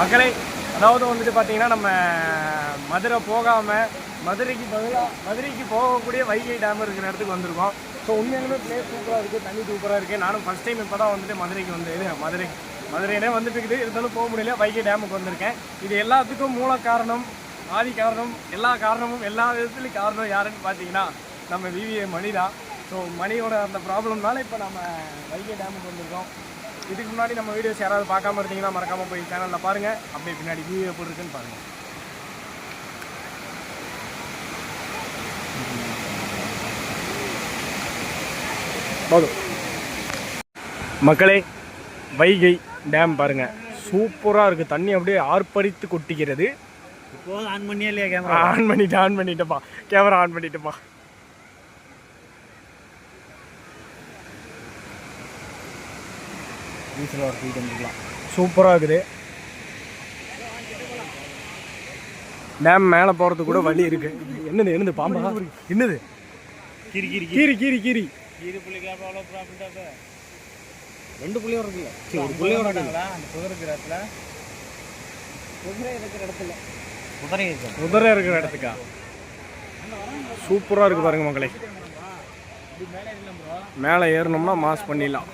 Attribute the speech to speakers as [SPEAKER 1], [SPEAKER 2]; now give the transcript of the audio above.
[SPEAKER 1] மக்களை அதாவது வந்துட்டு பார்த்தீங்கன்னா நம்ம மதுரை போகாமல் மதுரைக்கு பதிலாக மதுரைக்கு போகக்கூடிய வைகை டேம் இருக்கிற இடத்துக்கு வந்திருக்கோம். ஸோ உண்மையிலுமே பிளேஸ் சூப்பராக இருக்குது தண்ணி சூப்பராக இருக்குது நானும் ஃபஸ்ட் டைம் இப்போ தான் வந்துட்டு மதுரைக்கு வந்து இது மதுரை மதுரையிலே வந்துட்டு இருக்குது. இருந்தாலும் போக முடியல வைகை டேமுக்கு வந்திருக்கேன். இது எல்லாத்துக்கும் மூல காரணம் ஆதி காரணம் எல்லா காரணமும் எல்லா விதத்துலையும் காரணம் யாருன்னு பார்த்தீங்கன்னா நம்ம விவிஏ மணி தான். ஸோ மணியோட அந்த ப்ராப்ளம்னால இப்போ நம்ம வைகை டேமுக்கு வந்திருக்கோம். இதுக்கு முன்னாடி நம்ம வீடியோஸ் யாராவது பார்க்காம இருந்தீங்கன்னா மறக்காம போய் சேனலில் பாருங்க. அப்படியே பின்னாடி வியூ எப்படி இருக்குன்னு பாருங்க. போதும். மக்களே வைகை டேம் பாருங்க. சூப்பராக இருக்குது தண்ணி அப்படியே ஆர்ப்பரித்து கொட்டிக்கிறது.
[SPEAKER 2] இப்போ ஆன் பண்ணியா இல்லையா கேமரா
[SPEAKER 1] ஆன் பண்ணிட்டு ஆன் பண்ணிட்டப்பா. கேமரா ஆன் பண்ணிட்டப்பா.
[SPEAKER 2] வீசில் ஒரு தூக்கி வந்துக்கலாம்
[SPEAKER 1] சூப்பராக இருக்குது டேம் மேலே போகிறதுக்கு கூட வழி இருக்கு. என்னது என்னது பாம்பா? என்னது?
[SPEAKER 2] கிரி கிரி
[SPEAKER 1] கீரி கீரி கீரி
[SPEAKER 2] கீரி புள்ளிக்கு அவ்வளோ ப்ராஃபிட்டாக ரெண்டு புள்ளியோட இருக்குல்ல சரி ஒரு புள்ளியோட இருக்குல்ல அந்த குதிரை இருக்கிற இடத்துல. குதிரை இருக்கிற இடத்துல. குதிரை இருக்கு
[SPEAKER 1] குதிரை இருக்கிற இடத்துக்கா? சூப்பராக இருக்கு பாருங்க மக்களே. மேலே ஏறணும்னா மாஸ் பண்ணிடலாம்.